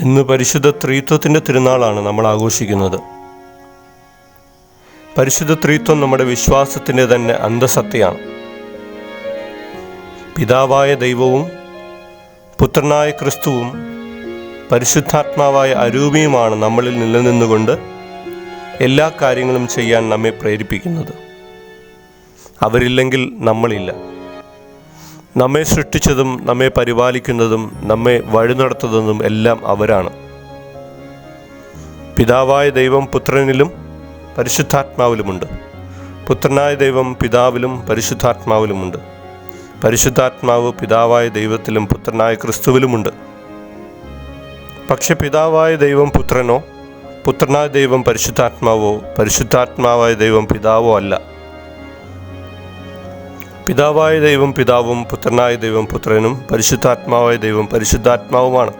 ഇന്ന് പരിശുദ്ധ ത്രീത്വത്തിന്റെ തിരുനാളാണ് നമ്മൾ ആഘോഷിക്കുന്നത്. പരിശുദ്ധ ത്രീത്വം നമ്മുടെ വിശ്വാസത്തിന്റെ തന്നെ അന്തസത്തയാണ്. പിതാവായ ദൈവവും പുത്രനായ ക്രിസ്തുവും പരിശുദ്ധാത്മാവായ അരൂപിയുമാണ് നമ്മളിൽ നിലനിന്നുകൊണ്ട് എല്ലാ കാര്യങ്ങളും ചെയ്യാൻ നമ്മെ പ്രേരിപ്പിക്കുന്നത്. അവരില്ലെങ്കിൽ നമ്മളില്ല. നമ്മെ സൃഷ്ടിച്ചതും നമ്മെ പരിപാലിക്കുന്നതും നമ്മെ വഴി നടത്തുന്നതും എല്ലാം അവരാണ്. പിതാവായ ദൈവം പുത്രനിലും പരിശുദ്ധാത്മാവിലുമുണ്ട്. പുത്രനായ ദൈവം പിതാവിലും പരിശുദ്ധാത്മാവിലുമുണ്ട്. പരിശുദ്ധാത്മാവ് പിതാവായ ദൈവത്തിലും പുത്രനായ ക്രിസ്തുവിലുമുണ്ട്. പക്ഷെ പിതാവായ ദൈവം പുത്രനോ പുത്രനായ ദൈവം പരിശുദ്ധാത്മാവോ പരിശുദ്ധാത്മാവായ ദൈവം പിതാവോ അല്ല. പിതാവായ ദൈവം പിതാവും പുത്രനായ ദൈവം പുത്രനും പരിശുദ്ധാത്മാവായ ദൈവം പരിശുദ്ധാത്മാവുമാണ്.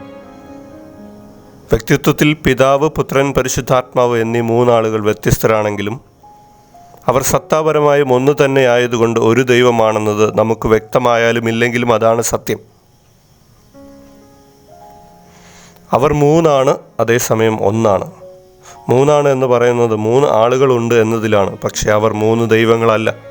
വ്യക്തിത്വത്തിൽ പിതാവ് പുത്രൻ പരിശുദ്ധാത്മാവ് എന്നീ മൂന്നാളുകൾ വ്യത്യസ്തരാണെങ്കിലും അവർ സത്താപരമായും ഒന്ന് തന്നെ ആയതുകൊണ്ട് ഒരു ദൈവമാണെന്നത് നമുക്ക് വ്യക്തമായാലും ഇല്ലെങ്കിലും അതാണ് സത്യം. അവർ മൂന്നാണ് അതേസമയം ഒന്നാണ്. മൂന്നാണ് എന്ന് പറയുന്നത് മൂന്ന് ആളുകളുണ്ട് എന്നതിലാണ് പക്ഷേ അവർ മൂന്ന് ദൈവങ്ങളല്ല.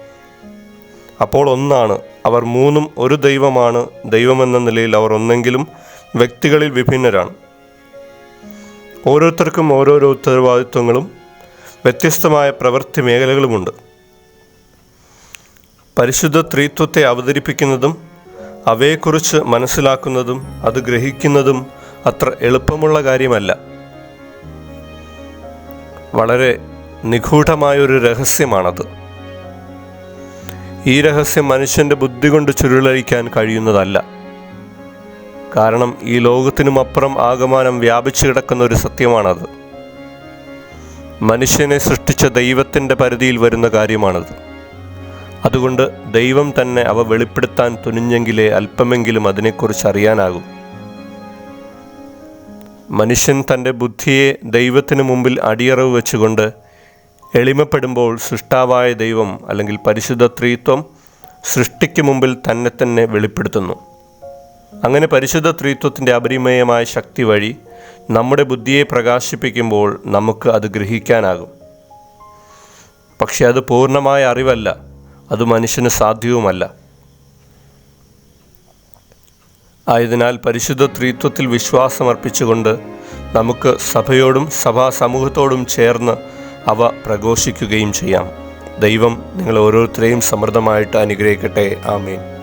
അപ്പോൾ ഒന്നാണ് അവർ മൂന്നും ഒരു ദൈവമാണ്. ദൈവമെന്ന നിലയിൽ അവർ ഒന്നെങ്കിലും വ്യക്തികളിൽ വിഭിന്നരാണ്. ഓരോരുത്തർക്കും ഓരോരോ ഉത്തരവാദിത്വങ്ങളും വ്യത്യസ്തമായ പ്രവൃത്തി മേഖലകളുമുണ്ട്. പരിശുദ്ധ ത്രിത്വത്തെ അവതരിപ്പിക്കുന്നതും അവയെക്കുറിച്ച് മനസ്സിലാക്കുന്നതും അത് ഗ്രഹിക്കുന്നതും അത്ര എളുപ്പമുള്ള കാര്യമല്ല. വളരെ നിഗൂഢമായൊരു രഹസ്യമാണത്. ഈ രഹസ്യം മനുഷ്യന്റെ ബുദ്ധി കൊണ്ട് ചുരുളഴിക്കാൻ കഴിയുന്നതല്ല. കാരണം ഈ ലോകത്തിനും അപ്പുറം ആകമാനം വ്യാപിച്ചു കിടക്കുന്ന ഒരു സത്യമാണത്. മനുഷ്യനെ സൃഷ്ടിച്ച ദൈവത്തിന്റെ പരിധിയിൽ വരുന്ന കാര്യമാണത്. അതുകൊണ്ട് ദൈവം തന്നെ അവ വെളിപ്പെടുത്താൻ തുനിഞ്ഞെങ്കിലേ അല്പമെങ്കിലും അതിനെക്കുറിച്ച് അറിയാനാകും. മനുഷ്യൻ തന്റെ ബുദ്ധിയെ ദൈവത്തിന് മുമ്പിൽ അടിയറവ് വെച്ചുകൊണ്ട് എളിമപ്പെടുമ്പോൾ സൃഷ്ടാവായ ദൈവം അല്ലെങ്കിൽ പരിശുദ്ധ ത്രീത്വം സൃഷ്ടിക്ക് മുമ്പിൽ തന്നെ തന്നെ വെളിപ്പെടുത്തുന്നു. അങ്ങനെ പരിശുദ്ധ ത്രീത്വത്തിന്റെ അപരിമയമായ ശക്തി വഴി നമ്മുടെ ബുദ്ധിയെ പ്രകാശിപ്പിക്കുമ്പോൾ നമുക്ക് അത് ഗ്രഹിക്കാനാകും. പക്ഷെ അത് പൂർണമായ അറിവല്ല അത് മനുഷ്യന് സാധ്യവുമല്ല. ആയതിനാൽ പരിശുദ്ധ ത്രീത്വത്തിൽ വിശ്വാസമർപ്പിച്ചുകൊണ്ട് നമുക്ക് സഭയോടും സഭാ സമൂഹത്തോടും ചേർന്ന് അവ പ്രഘോഷിക്കുകയും ചെയ്യാം. ദൈവം നിങ്ങൾ ഓരോരുത്തരെയും സമൃദ്ധമായിട്ട് അനുഗ്രഹിക്കട്ടെ. ആമേൻ.